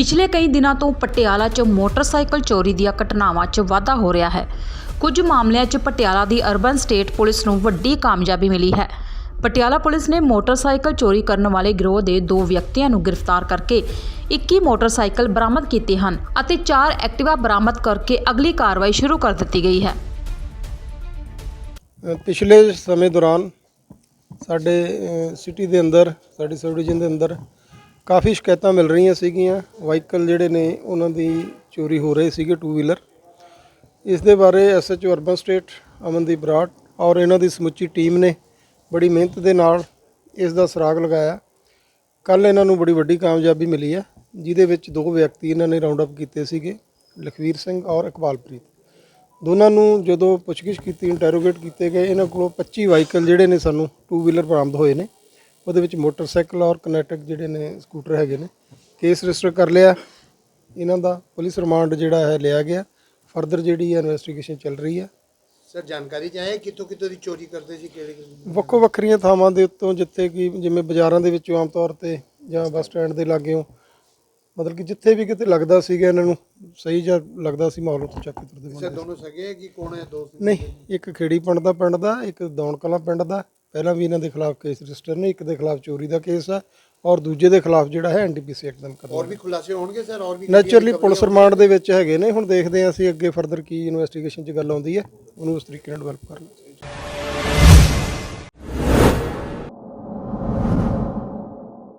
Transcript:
ਪਿਛਲੇ ਕਈ ਦਿਨਾਂ ਤੋਂ ਪਟਿਆਲਾ 'ਚ ਮੋਟਰਸਾਈਕਲ ਚੋਰੀ ਦੀਆਂ ਘਟਨਾਵਾਂ 'ਚ ਵਾਧਾ ਹੋ ਰਿਹਾ ਹੈ। ਕੁਝ ਮਾਮਲਿਆਂ 'ਚ ਪਟਿਆਲਾ ਦੀ ਅਰਬਨ ਸਟੇਟ ਪੁਲਿਸ ਨੂੰ ਵੱਡੀ ਕਾਮਯਾਬੀ ਮਿਲੀ ਹੈ। ਪਟਿਆਲਾ ਪੁਲਿਸ ਨੇ ਮੋਟਰਸਾਈਕਲ ਚੋਰੀ ਕਰਨ ਵਾਲੇ ਗਿਰੋਹ ਦੇ ਦੋ ਵਿਅਕਤੀਆਂ ਨੂੰ ਗ੍ਰਿਫਤਾਰ ਕਰਕੇ 21 ਮੋਟਰਸਾਈਕਲ ਬਰਾਮਦ ਕੀਤੇ ਹਨ ਅਤੇ 4 ਐਕਟਿਵਾ ਬਰਾਮਦ ਕਰਕੇ ਅਗਲੀ ਕਾਰਵਾਈ ਸ਼ੁਰੂ ਕਰ ਦਿੱਤੀ ਗਈ ਹੈ। ਪਿਛਲੇ ਸਮੇਂ ਦੌਰਾਨ ਸਾਡੇ ਸਿਟੀ ਦੇ ਅੰਦਰ, ਸਾਡੀ ਸਬ ਡਿਵੀਜ਼ਨ ਦੇ ਅੰਦਰ ਕਾਫੀ ਸ਼ਿਕਾਇਤਾਂ ਮਿਲ ਰਹੀਆਂ ਸੀਗੀਆਂ। ਵਾਹੀਕਲ ਜਿਹੜੇ ਨੇ, ਉਹਨਾਂ ਦੀ ਚੋਰੀ ਹੋ ਰਹੇ ਸੀਗੇ ਟੂ ਵੀਲਰ ਇਸ ਦੇ ਬਾਰੇ SHO urban state, Amandeep Brar ਔਰ ਇਹਨਾਂ ਦੀ ਸਮੁੱਚੀ ਟੀਮ ਨੇ ਬੜੀ ਮਿਹਨਤ ਦੇ ਨਾਲ ਇਸ ਦਾ ਸੁਰਾਗ ਲਗਾਇਆ। ਕੱਲ ਇਹਨਾਂ ਨੂੰ ਬੜੀ ਵੱਡੀ ਕਾਮਯਾਬੀ ਮਿਲੀ ਹੈ ਜਿਹਦੇ ਵਿੱਚ ਦੋ ਵਿਅਕਤੀ ਇਹਨਾਂ ਨੇ ਰਾਉਂਡ ਅਪ ਕੀਤੇ ਸੀਗੇ, ਲਖਵੀਰ ਸਿੰਘ ਔਰ ਇਕਬਾਲਪ੍ਰੀਤ। ਦੋਨਾਂ ਨੂੰ ਜਦੋਂ ਪੁੱਛਗਿੱਛ ਕੀਤੀ ਇੰਟਰੋਗੇਟ ਕੀਤੇ ਗਏ, ਇਹਨਾਂ ਕੋਲੋਂ 25 ਵਾਹੀਕਲ ਜਿਹੜੇ ਨੇ ਸਾਨੂੰ ਟੂ ਵੀਲਰ ਬਰਾਮਦ ਹੋਏ ਨੇ। ਉਹਦੇ ਵਿੱਚ ਮੋਟਰਸਾਈਕਲ ਔਰ ਕਨੈਕਟਿਕ ਜਿਹੜੇ ਨੇ ਸਕੂਟਰ ਹੈਗੇ ਨੇ ਕੇਸ ਰਜਿਸਟਰ ਕਰ ਲਿਆ। ਇਹਨਾਂ ਦਾ ਪੁਲਿਸ ਰਿਮਾਂਡ ਜਿਹੜਾ ਹੈ ਲਿਆ ਗਿਆ। ਫਰਦਰ ਜਿਹੜੀ ਹੈ ਇਨਵੈਸਟੀਗੇਸ਼ਨ ਚੱਲ ਰਹੀ ਹੈ। ਸਰ ਜਾਣਕਾਰੀ ਚਾਹੇ ਕਿੱਥੋਂ ਕਿੱਥੋਂ ਦੀ ਚੋਰੀ ਕਰਦੇ ਸੀ ਕਿਹੜੇ ਕਿਹੜੇ ਵੱਖੋ ਵੱਖਰੀਆਂ ਥਾਵਾਂ ਦੇ ਉੱਤੋਂ ਜਿੱਥੇ ਕਿ ਜਿਵੇਂ ਬਾਜ਼ਾਰਾਂ ਦੇ ਵਿੱਚੋਂ ਆਮ ਤੌਰ ਤੇ ਜਾਂ ਬੱਸ ਸਟੈਂਡ ਦੇ ਲਾਗੇੋਂ ਮਤਲਬ ਕਿ ਜਿੱਥੇ ਵੀ ਕਿਤੇ ਲੱਗਦਾ ਸੀਗਾ ਇਹਨਾਂ ਨੂੰ ਸਹੀ ਜਾਂ ਲੱਗਦਾ ਸੀ ਮਾਹੌਲ ਉੱਥੋਂ ਚੱਕ ਕੇ ਤੁਰਦੇ ਸਰ ਦੋਨੋਂ ਸਗੇ ਕਿ ਕੌਣ ਹੈ? ਦੋ ਨਹੀਂ ਇੱਕ ਖੇੜੀ ਪਿੰਡ ਦਾ ਪਿੰਡ ਦਾ ਇੱਕ ਦੌਣ ਕਲਾਂ ਪਿੰਡ ਦਾ। ਪਹਿਲਾਂ ਵੀ ਇਹਨਾਂ ਦੇ ਖਿਲਾਫ ਕੇਸ ਰਜਿਸਟਰ ਨੇ ਇੱਕ ਦੇ ਖਿਲਾਫ ਚੋਰੀ ਦਾ ਕੇਸ ਹੈ ਔਰ ਦੂਜੇ ਦੇ ਖਿਲਾਫ ਜਿਹੜਾ ਹੈ ਐਨਡੀਪੀਸੀ ਐਕਟ ਦਾ ਹੋਰ ਵੀ ਖੁਲਾਸੇ ਹੋਣਗੇ ਸਰ? ਹੋਰ ਵੀ ਨੇਚਰਲੀ ਪੁਲਿਸ ਰਿਮਾਂਡ ਦੇ ਵਿੱਚ ਹੈਗੇ ਨੇ ਹੁਣ ਦੇਖਦੇ ਹਾਂ ਅਸੀਂ ਅੱਗੇ ਫਰਦਰ ਕੀ ਇਨਵੈਸਟੀਗੇਸ਼ਨ 'ਚ ਗੱਲ ਆਉਂਦੀ ਹੈ ਉਹਨੂੰ ਉਸ ਤਰੀਕੇ ਨਾਲ ਡਿਵੈਲਪ ਕਰਨਾ